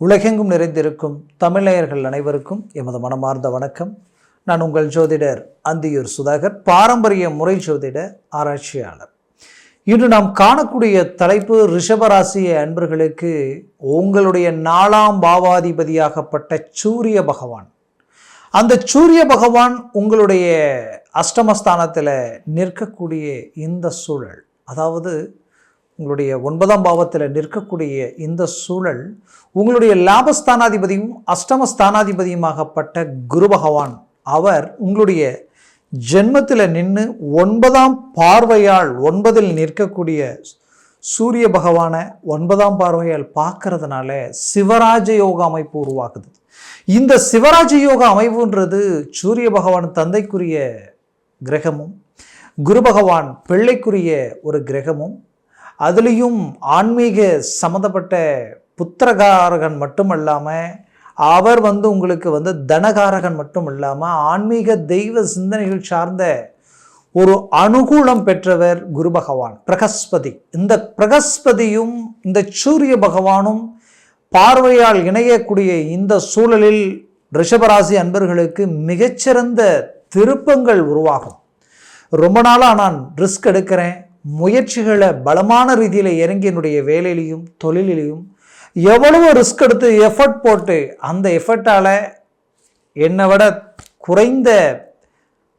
உலகெங்கும் நிறைந்திருக்கும் தமிழேயர்கள் அனைவருக்கும் எமது மனமார்ந்த வணக்கம். நான் உங்கள் ஜோதிடர் அந்தியூர் சுதாகர் பாரம்பரிய முறை ஜோதிட ஆராய்ச்சியாளர். இன்று நாம் காணக்கூடிய தலைப்பு ரிஷபராசிய அன்பர்களுக்கு உங்களுடைய நாலாம் பாவாதிபதியாகப்பட்ட சூரிய பகவான். அந்த சூரிய பகவான் உங்களுடைய அஷ்டமஸ்தானத்தில் நிற்கக்கூடிய இந்த சூழல் அதாவது உங்களுடைய ஒன்பதாம் பாவத்தில் நிற்கக்கூடிய இந்த சூழல் உங்களுடைய லாபஸ்தானாதிபதியும் அஷ்டமஸ்தானாதிபதியுமாகப்பட்ட குரு பகவான் அவர் உங்களுடைய ஜென்மத்தில் நின்று ஒன்பதாம் பார்வையால் ஒன்பதில் நிற்கக்கூடிய சூரிய பகவானை ஒன்பதாம் பார்வையால் பார்க்கறதுனால சிவராஜ யோக அமைப்பு உருவாக்குது. இந்த சிவராஜ யோக அமைப்புன்றது சூரிய பகவான் தந்தைக்குரிய கிரகமும் குரு பகவான் பிள்ளைக்குரிய ஒரு கிரகமும் அதுலேயும் ஆன்மீக சம்மந்தப்பட்ட புத்திரகாரகன் மட்டும் இல்லாமல் அவர் வந்து உங்களுக்கு வந்து தனகாரகன் மட்டும் இல்லாமல் ஆன்மீக தெய்வ சிந்தனைகள் சார்ந்த ஒரு அனுகூலம் பெற்றவர் குரு பகவான் பிரகஸ்பதி. இந்த பிரகஸ்பதியும் இந்த சூரிய பகவானும் பார்வையால் இணையக்கூடிய இந்த சூழலில் ரிஷபராசி அன்பர்களுக்கு மிகச்சிறந்த திருப்பங்கள் உருவாகும். ரொம்ப நாளாக நான் ரிஸ்க் எடுக்கிறேன். முயற்சிகளை பலமான ரீதியில் இறங்கி என்னுடைய வேலையிலையும் தொழிலிலையும் எவ்வளவோ ரிஸ்க் எடுத்து எஃபர்ட் போட்டு அந்த எஃபர்ட்டால் என்னை விட குறைந்த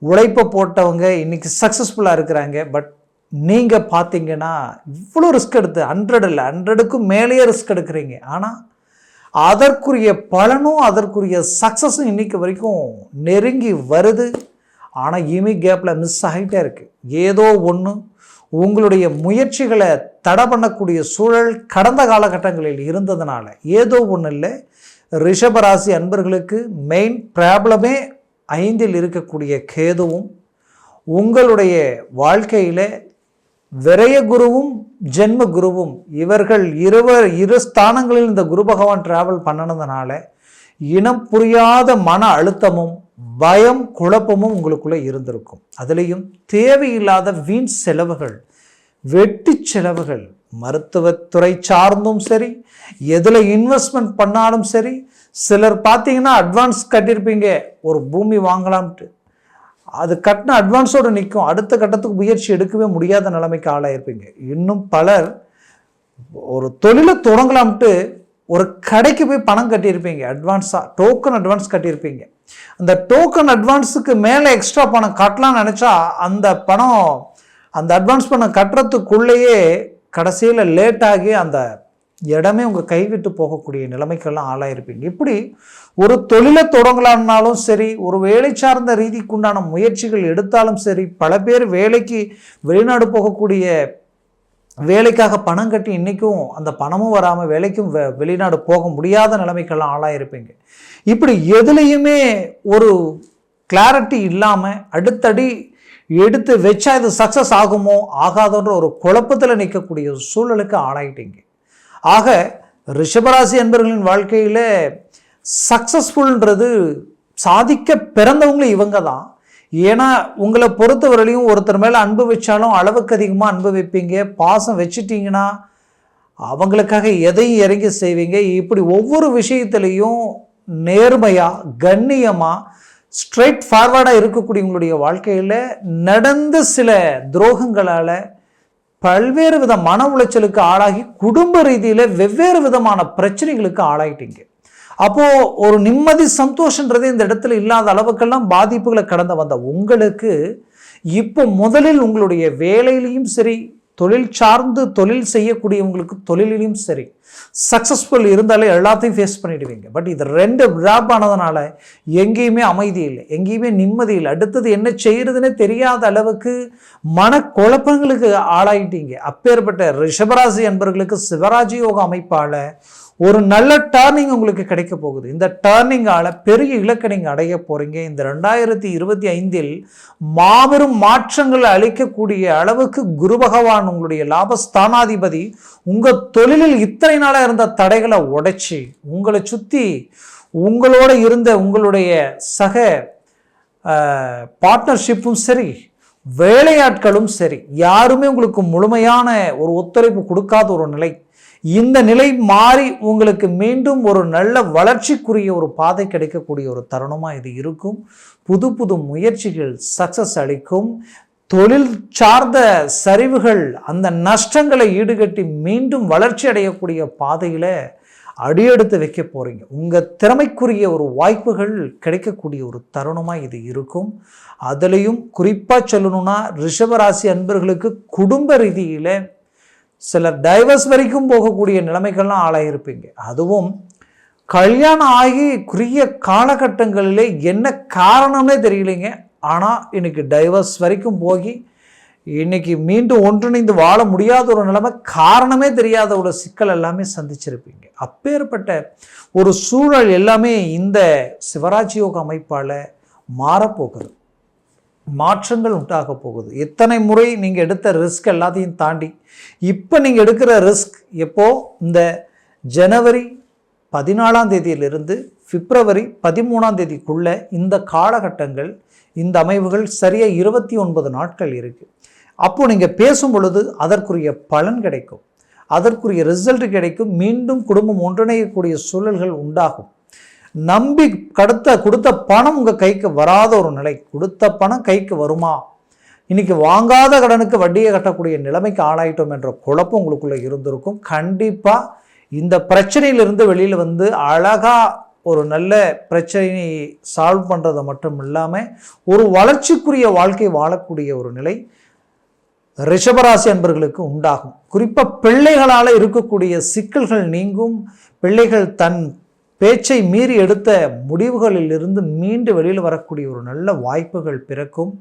உழைப்பை போட்டவங்க இன்றைக்கி சக்ஸஸ்ஃபுல்லாக இருக்கிறாங்க. பட் நீங்கள் பார்த்தீங்கன்னா இவ்வளோ ரிஸ்க் எடுத்து ஹண்ட்ரட் இல்லை ஹண்ட்ரடுக்கும் மேலேயே ரிஸ்க் எடுக்கிறீங்க. ஆனால் அதற்குரிய பலனும் அதற்குரிய சக்ஸஸும் இன்றைக்கி வரைக்கும் நெருங்கி வருது. ஆனால் இமி கேப்பில் மிஸ் ஆகிட்டே இருக்குது ஏதோ ஒன்று உங்களுடைய முயற்சிகளை தடை பண்ணக்கூடிய சூழல் கடந்த காலகட்டங்களில் இருந்ததுனால ஏதோ ஒன்றும் இல்லை ரிஷபராசி அன்பர்களுக்கு மெயின் ப்ராப்ளமே ஐந்தில் இருக்கக்கூடிய கேதுவும் உங்களுடைய வாழ்க்கையில் விரய குருவும் ஜென்ம குருவும் இவர்கள் இருவர் இரு ஸ்தானங்களில் இந்த குரு பகவான் ட்ராவல் பண்ணினதுனால இனம் புரியாத மன அழுத்தமும் பயம் குழப்பமும் உங்களுக்குள்ளே இருந்திருக்கும். அதுலேயும் தேவையில்லாத வீண் செலவுகள் வெட்டி செலவுகள் மருத்துவத்துறை சார்ந்தும் சரி எதில் இன்வெஸ்ட்மெண்ட் பண்ணாலும் சரி சிலர் பார்த்தீங்கன்னா அட்வான்ஸ் கட்டியிருப்பீங்க ஒரு பூமி வாங்கலாம்ட்டு. அது கட்டின அட்வான்ஸோடு நிற்கும் அடுத்த கட்டத்துக்கு முயற்சி எடுக்கவே முடியாத நிலைமைக்கு ஆளாயிருப்பீங்க. இன்னும் பலர் ஒரு தொழிலை தொடங்கலாம்ட்டு ஒரு கடைக்கு போய் பணம் கட்டியிருப்பீங்க அட்வான்ஸாக டோக்கன் அட்வான்ஸ் கட்டியிருப்பீங்க. அந்த டோக்கன் அட்வான்ஸுக்கு மேலே எக்ஸ்ட்ரா பணம் கட்டலாம்னு நினச்சா அந்த பணம் அந்த அட்வான்ஸ் பணம் கட்டுறதுக்குள்ளேயே கடைசியில் லேட்டாகி அந்த இடமே உங்கள் கைவிட்டு போகக்கூடிய நிலைமைக்கெல்லாம் ஆளாயிருப்பீங்க. இப்படி ஒரு தொழிலை தொடங்கலாம்னாலும் சரி ஒரு வேலை சார்ந்த ரீதிக்குண்டான முயற்சிகள் எடுத்தாலும் சரி பல பேர் வேலைக்கு வெளிநாடு போகக்கூடிய வேலைக்காக பணம் கட்டி இன்றைக்கும் அந்த பணமும் வராமல் வேலைக்கும் வெ வெளிநாடு போக முடியாத நிலைமைக்கெல்லாம் ஆளாயிருப்பீங்க. இப்படி எதுலேயுமே ஒரு கிளாரிட்டி இல்லாமல் அடுத்தடி எடுத்து வச்சா இது சக்ஸஸ் ஆகுமோ ஆகாதோன்ற ஒரு குழப்பத்தில் நிற்கக்கூடிய சூழலுக்கு ஆளாயிட்டீங்க. ஆக ரிஷபராசி என்பவர்களின் வாழ்க்கையில் சக்ஸஸ்ஃபுல்ன்றது சாதிக்க பிறந்தவங்களும் இவங்க தான். ஏன்னா உங்களை பொறுத்தவரையிலையும் ஒருத்தர் மேலே அன்பு வச்சாலும் அளவுக்கு அதிகமாக அன்பு வைப்பீங்க பாசம் வச்சுட்டிங்கன்னா அவங்களுக்காக எதையும் இறங்கி செய்வீங்க. இப்படி ஒவ்வொரு விஷயத்துலேயும் நேர்மையாக கண்ணியமாக ஸ்ட்ரைட் ஃபார்வர்டாக இருக்கக்கூடிய உங்களுடைய வாழ்க்கையில் நடந்த சில துரோகங்களால் பல்வேறு வித மன உளைச்சலுக்கு ஆளாகி குடும்ப ரீதியில் வெவ்வேறு விதமான பிரச்சனைகளுக்கு ஆளாகிட்டீங்க அப்போது ஒரு நிம்மதி சந்தோஷன்றது இந்த இடத்துல இல்லாத அளவுக்கெல்லாம் பாதிப்புகளை கடந்து வந்த உங்களுக்கு இப்போ முதலில் உங்களுடைய வேலையிலையும் சரி தொழில் சார்ந்து தொழில் செய்யக்கூடியவங்களுக்கு தொழிலையும் சரி சக்ஸஸ்ஃபுல் இருந்தாலே எல்லாத்தையும் ஃபேஸ் பண்ணிடுவீங்க. பட் இது ரெண்டு ட்ராப் ஆனதுனால எங்கேயுமே அமைதி இல்லை. எங்கேயுமே நிம்மதி இல்லை. அடுத்தது என்ன செய்கிறதுனே தெரியாத அளவுக்கு மனக்குழப்பங்களுக்கு ஆளாயிட்டீங்க. அப்பேற்பட்ட ரிஷபராசி என்பவர்களுக்கு சிவராஜ் யோக அமைப்பால் ஒரு நல்ல டேர்னிங் உங்களுக்கு கிடைக்க போகுது. இந்த டேர்னிங்கால் பெரிய இலக்கை நீங்கள் அடைய போகிறீங்க இந்த ரெண்டாயிரத்தி இருபத்தி ஐந்தில் மாபெரும் மாற்றங்களை அளிக்கக்கூடிய அளவுக்கு குரு பகவான் உங்களுடைய லாபஸ்தானாதிபதி உங்கள் தொழிலில் இத்தனை நாளாக இருந்த தடைகளை உடைச்சி உங்களை சுற்றி உங்களோட இருந்த உங்களுடைய சக பார்ட்னர்ஷிப்பும் சரி வேலையாட்களும் சரி யாருமே உங்களுக்கு முழுமையான ஒரு ஒத்துழைப்பு கொடுக்காத ஒரு நிலை. இந்த நிலை மாறி உங்களுக்கு மீண்டும் ஒரு நல்ல வளர்ச்சிக்குரிய ஒரு பாதை கிடைக்கக்கூடிய ஒரு தருணமாக இது இருக்கும். புது புது முயற்சிகள் சக்சஸ் அளிக்கும். தொழில் சார்ந்த சரிவுகள் அந்த நஷ்டங்களை ஈடுகட்டி மீண்டும் வளர்ச்சி அடையக்கூடிய பாதையில் அடியெடுத்து வைக்க போகிறீங்க உங்கள் திறமைக்குரிய ஒரு வாய்ப்புகள் கிடைக்கக்கூடிய ஒரு தருணமாக இது இருக்கும். அதுலேயும் குறிப்பாக சொல்லணும்னா ரிஷபராசி அன்பர்களுக்கு குடும்ப ரீதியில் சிலர் டைவர்ஸ் வரைக்கும் போகக்கூடிய நிலைமைகள்லாம் ஆளாயிருப்பீங்க. அதுவும் கல்யாணம் ஆகி குறுகிய காலகட்டங்களிலே என்ன காரணம்னே தெரியலைங்க. ஆனால் இன்றைக்கி டைவர்ஸ் வரைக்கும் போகி இன்னைக்கு மீண்டும் ஒன்றிணைந்து வாழ முடியாத ஒரு நிலைமை காரணமே தெரியாத ஒரு சிக்கல் எல்லாமே சந்திச்சிருப்பீங்க. அப்பேற்பட்ட ஒரு சூழல் எல்லாமே இந்த சிவராஜ் யோக அமைப்பால் மாறப்போகிறது மாற்றங்கள் உண்டாக போகுது. எத்தனை முறை நீங்கள் எடுத்த ரிஸ்க் எல்லாத்தையும் தாண்டி இப்போ நீங்கள் எடுக்கிற ரிஸ்க் எப்போது இந்த ஜனவரி பதினாலாம் தேதியிலிருந்து பிப்ரவரி பதிமூணாம் தேதிக்குள்ள இந்த காலகட்டங்கள் இந்த அமைவுகள் சரியாக இருபத்தி ஒன்பது நாட்கள் இருக்குது அப்போது நீங்கள் பேசும் பொழுது அதற்குரிய பலன் கிடைக்கும். அதற்குரிய ரிசல்ட் கிடைக்கும். மீண்டும் குடும்பம் ஒன்றிணையக்கூடிய சூழல்கள் உண்டாகும். நம்பி கடுத்த கொடுத்த பணம் உங்கள் கைக்கு வராத ஒரு நிலை கொடுத்த பணம் கைக்கு வருமா? இன்னைக்கு வாங்காத கடனுக்கு வட்டியை கட்டக்கூடிய நிலைமைக்கு ஆளாயிட்டோம் என்ற குழப்பம் உங்களுக்குள்ளே இருந்திருக்கும். கண்டிப்பாக இந்த பிரச்சனையிலிருந்து வெளியில் வந்து அழகாக ஒரு நல்ல பிரச்சனையை சால்வ் பண்ணுறது மட்டும் இல்லாமல் ஒரு வளர்ச்சிக்குரிய வாழ்க்கை வாழக்கூடிய ஒரு நிலை ரிஷபராசி அன்பர்களுக்கு உண்டாகும். குறிப்பாக பிள்ளைகளால் இருக்கக்கூடிய சிக்கல்கள் நீங்கும். பிள்ளைகள் தன் பேச்சை மீறி எடுத்த முடிவுகளில் இருந்து மீண்டு வெளியில் வரக்கூடிய ஒரு நல்ல வாய்ப்புகள் பிறக்கும்.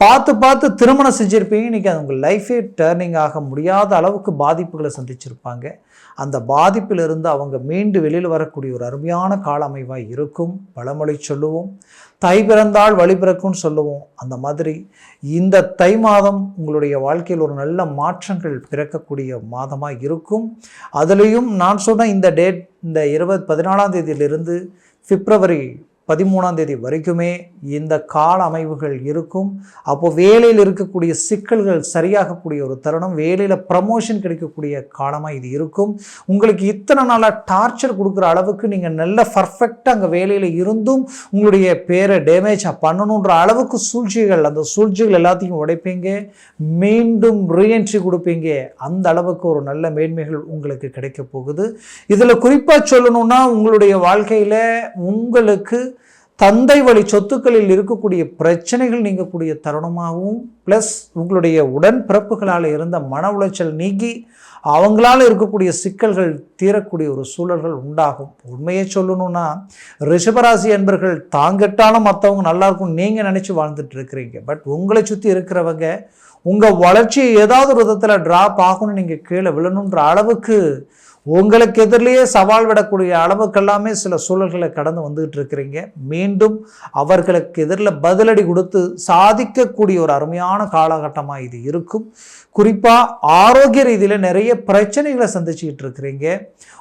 பார்த்து பார்த்து திருமணம் செஞ்சுருப்பீங்க. இன்றைக்கி அது உங்கள் லைஃபே டேர்னிங் ஆக முடியாத அளவுக்கு பாதிப்புகளை சந்திச்சிருப்பாங்க. அந்த பாதிப்பிலிருந்து அவங்க மீண்டு வெளியில் வரக்கூடிய ஒரு அருமையான கால அமைவாக இருக்கும். பழமொழி சொல்லுவோம். தை பிறந்தால் வழி பிறக்கும்னு சொல்லுவோம். அந்த மாதிரி இந்த தை மாதம் உங்களுடைய வாழ்க்கையில் ஒரு நல்ல மாற்றங்கள் பிறக்கக்கூடிய மாதமாக இருக்கும். அதுலேயும் நான் சொன்ன இந்த டேட் இந்த இருபது பதினாலாம் தேதியிலிருந்து பிப்ரவரி பதிமூணாம் தேதி வரைக்குமே இந்த கால அமைவுகள் இருக்கும். அப்போது வேலையில் இருக்கக்கூடிய சிக்கல்கள் சரியாகக்கூடிய ஒரு தருணம் வேலையில் ப்ரமோஷன் கிடைக்கக்கூடிய காலமாக இது இருக்கும். உங்களுக்கு இத்தனை நாளாக டார்ச்சர் கொடுக்குற அளவுக்கு நீங்கள் நல்ல பர்ஃபெக்டாக அங்கே வேலையில் இருந்தும் உங்களுடைய பேரை டேமேஜாக பண்ணணுன்ற அளவுக்கு சூழ்ச்சிகள் அந்த சூழ்ச்சிகள் எல்லாத்தையும் உடைப்பீங்க. மீண்டும் ரீஎன்ட்ரி கொடுப்பீங்க. அந்த அளவுக்கு ஒரு நல்ல மேன்மைகள் உங்களுக்கு கிடைக்க போகுது. இதில் குறிப்பாக சொல்லணும்னா உங்களுடைய வாழ்க்கையில் உங்களுக்கு தந்தை வழி சொத்துக்களில் இருக்கக்கூடிய பிரச்சனைகள் நீங்கக்கூடிய தருணமாகவும் ப்ளஸ் உங்களுடைய உடன்பிறப்புகளால் இருந்த மன உளைச்சல் நீங்கி அவங்களால இருக்கக்கூடிய சிக்கல்கள் தீரக்கூடிய ஒரு சூழல்கள் உண்டாகும். உண்மையை சொல்லணும்னா ரிஷபராசி என்பர்கள் தாங்கட்டாலும் மற்றவங்க நல்லா இருக்கும் நீங்கள் நினச்சி வாழ்ந்துட்டு இருக்கிறீங்க. பட் உங்களை சுற்றி இருக்கிறவங்க உங்கள் வளர்ச்சியை ஏதாவது ஒரு விதத்தில் ட்ராப் ஆகணும்னு நீங்கள் கீழே விழணுன்ற அளவுக்கு உங்களுக்கு எதிரிலேயே சவால் விடக்கூடிய அளவுக்கெல்லாமே சில சூழல்களை கடந்து வந்துகிட்டு இருக்கிறீங்க. மீண்டும் அவர்களுக்கு எதிரில் பதிலடி கொடுத்து சாதிக்கக்கூடிய ஒரு அருமையான காலகட்டமாக இது இருக்கும். குறிப்பாக ஆரோக்கிய ரீதியில் நிறைய பிரச்சனைகளை சந்திச்சுக்கிட்டு இருக்கிறீங்க.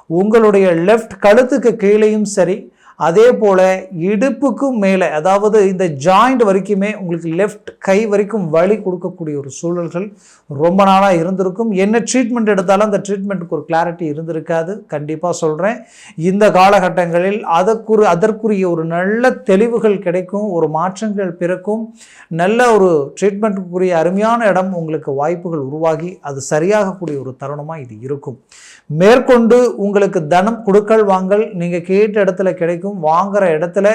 உங்களுடைய லெஃப்ட் கழுத்துக்கு கீழேயும் சரி அதே போல் இடுப்புக்கும் மேலே அதாவது இந்த ஜாயிண்ட் வரைக்குமே உங்களுக்கு லெஃப்ட் கை வரைக்கும் வலி கொடுக்கக்கூடிய ஒரு சூழல்கள் ரொம்ப நாளாக இருந்திருக்கும். என்ன ட்ரீட்மெண்ட் எடுத்தாலும் அந்த ட்ரீட்மெண்ட்டுக்கு ஒரு கிளாரிட்டி இருந்திருக்காது. கண்டிப்பாக சொல்கிறேன் இந்த காலகட்டங்களில் அதற்குரு அதற்குரிய ஒரு நல்ல தெளிவுகள் கிடைக்கும் ஒரு மாற்றங்கள் பிறக்கும். நல்ல ஒரு ட்ரீட்மெண்ட்டுக்குரிய அருமையான இடம் உங்களுக்கு வாய்ப்புகள் உருவாகி அது சரியாகக்கூடிய ஒரு தருணமாக இது இருக்கும். மேற்கொண்டு உங்களுக்கு தனம் கொடுக்கல் வாங்கல் நீங்கள் கேட்ட இடத்துல கிடைக்கும். வாங்குகிற இடத்துல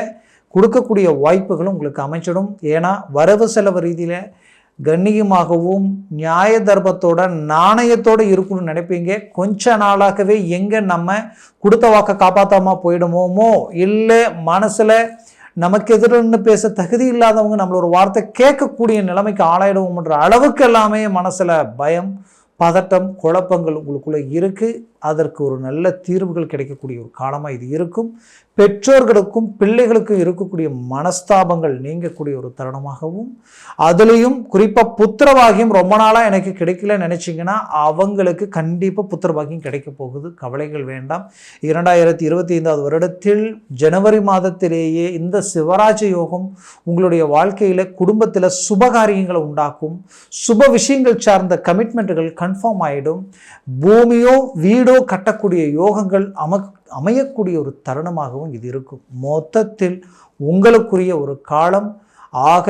கொடுக்கக்கூடிய வாய்ப்புகளும் உங்களுக்கு அமைச்சிடும். ஏன்னா வரவு செலவு ரீதியில் கண்ணியமாகவும் நியாய தர்மத்தோட நாணயத்தோடு இருக்கணும்னு நினைப்பீங்க. கொஞ்ச நாளாகவே எங்கே நம்ம கொடுத்த வாக்கை காப்பாற்றாமல் போயிடுமோமோ? இல்லை மனசில் நமக்கு எதிர்ன்னு பேச தகுதி இல்லாதவங்க நம்மளோட ஒரு வார்த்தை கேட்கக்கூடிய நிலைமைக்கு ஆளாயிடுவோம்ன்ற அளவுக்கு எல்லாமே மனசில் பயம் பதட்டம் குழப்பங்கள் உங்களுக்குள்ளே இருக்குது அதற்கு ஒரு நல்ல தீர்வுகள் கிடைக்கக்கூடிய ஒரு காலமாக இது இருக்கும். பெற்றோர்களுக்கும் பிள்ளைகளுக்கும் இருக்கக்கூடிய மனஸ்தாபங்கள் நீங்கக்கூடிய ஒரு தருணமாகவும் அதுலேயும் குறிப்பாக புத்திரவாகியம் ரொம்ப நாளாக எனக்கு கிடைக்கல நினச்சிங்கன்னா அவங்களுக்கு கண்டிப்பாக புத்திரவாகியம் கிடைக்க போகுது. கவலைகள் வேண்டாம். இரண்டாயிரத்தி இருபத்தி ஐந்தாவது வருடத்தில் ஜனவரி மாதத்திலேயே இந்த சிவராஜ யோகம் உங்களுடைய வாழ்க்கையில் குடும்பத்தில் சுபகாரியங்களை உண்டாக்கும் சுப விஷயங்கள் சார்ந்த கமிட்மெண்ட்டுகள் கண் கன்ஃபார்ம் ஆகிடும் பூமியோ வீடோ கட்டக்கூடிய யோகங்கள் அம அமையக்கூடிய ஒரு தருணமாகவும் இது இருக்கும். மொத்தத்தில் உங்களுக்குரிய ஒரு காலம். ஆக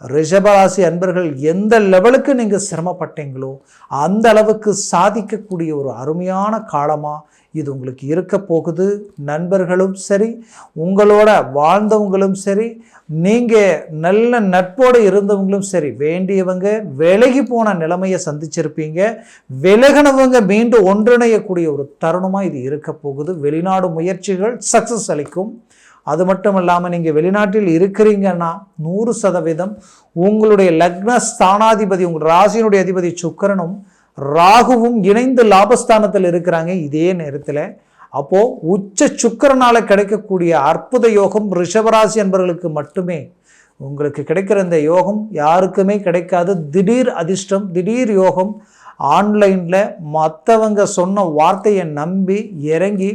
ரிஷபராசி அன்பர்கள் எந்த லெவலுக்கு நீங்கள் சிரமப்பட்டீங்களோ அந்த அளவுக்கு சாதிக்கக்கூடிய ஒரு அருமையான காலமாக இது உங்களுக்கு இருக்க போகுது. நண்பர்களும் சரி உங்களோட வாழ்ந்தவங்களும் சரி நீங்கள் நல்ல நட்போடு இருந்தவங்களும் சரி வேண்டியவங்க விலகி போன நிலைமையை சந்திச்சிருப்பீங்க. விலகினவங்க மீண்டும் ஒன்றிணையக்கூடிய ஒரு தருணமாக இது இருக்க போகுது. வெளிநாடு முயற்சிகள் சக்ஸஸ் அளிக்கும். அது மட்டும் இல்லாமல் நீங்கள் வெளிநாட்டில் இருக்கிறீங்கன்னா நூறு சதவீதம் உங்களுடைய லக்ன ஸ்தானாதிபதி உங்கள் ராசியினுடைய அதிபதி சுக்கரனும் ராகுவும் இணைந்து லாபஸ்தானத்தில் இருக்கிறாங்க இதே நேரத்தில். அப்போது உச்ச சுக்கரனால் கிடைக்கக்கூடிய அற்புத யோகம் ரிஷபராசி என்பவர்களுக்கு மட்டுமே. உங்களுக்கு கிடைக்கிற இந்த யோகம் யாருக்குமே கிடைக்காது. திடீர் அதிர்ஷ்டம் திடீர் யோகம் ஆன்லைனில் மற்றவங்க சொன்ன வார்த்தையை நம்பி இறங்கி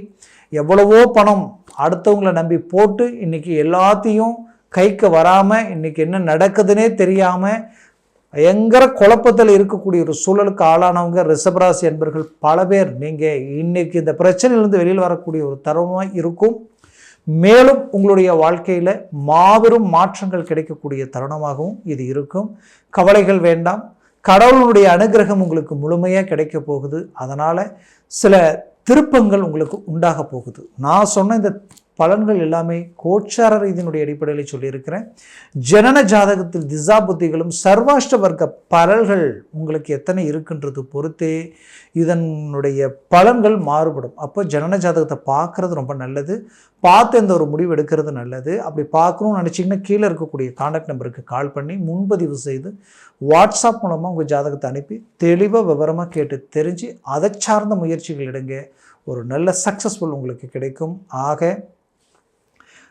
எவ்வளவோ பணம் அடுத்தவங்களை நம்பி போட்டு இன்றைக்கி எல்லாத்தையும் கைக்கு வராமல் இன்றைக்கி என்ன நடக்குதுன்னே தெரியாமல் பயங்கர குழப்பத்தில் இருக்கக்கூடிய ஒரு சூழலுக்கு ஆளானவங்க ரிஷபராசி என்பர்கள் பல பேர். நீங்கள் இன்னைக்கு இந்த பிரச்சனையிலேருந்து வெளியில் வரக்கூடிய ஒரு தருணமாக இருக்கும். மேலும் உங்களுடைய வாழ்க்கையில் மாபெரும் மாற்றங்கள் கிடைக்கக்கூடிய தருணமாகவும் இது இருக்கும். கவலைகள் வேண்டாம். கடவுளுடைய அனுகிரகம் உங்களுக்கு முழுமையாக கிடைக்க போகுது. அதனால் சில திருப்பங்கள் உங்களுக்கு உண்டாக போகுது. நான் சொன்ன இந்த பலன்கள் எல்லாமே கோச்சார ரீதியினுடைய அடிப்படையில் சொல்லியிருக்கிறேன். ஜனன ஜாதகத்தில் திசா புத்திகளும் சர்வாஷ்ட வர்க்க பலன்கள் உங்களுக்கு எத்தனை இருக்குன்றது பொறுத்தே இதனுடைய பலன்கள் மாறுபடும். அப்போ ஜனன ஜாதகத்தை பார்க்குறது ரொம்ப நல்லது. பார்த்து இந்த ஒரு முடிவு எடுக்கிறது நல்லது. அப்படி பார்க்கணும்னு நினச்சிங்கன்னா கீழே இருக்கக்கூடிய காண்டாக்ட் நம்பருக்கு கால் பண்ணி முன்பதிவு செய்து வாட்ஸ்அப் மூலமாக உங்கள் ஜாதகத்தை அனுப்பி தெளிவாக விவரமாக கேட்டு தெரிஞ்சு அதை சார்ந்த முயற்சிகள் எடுங்க. ஒரு நல்ல சக்ஸஸ்ஃபுல் உங்களுக்கு கிடைக்கும். ஆக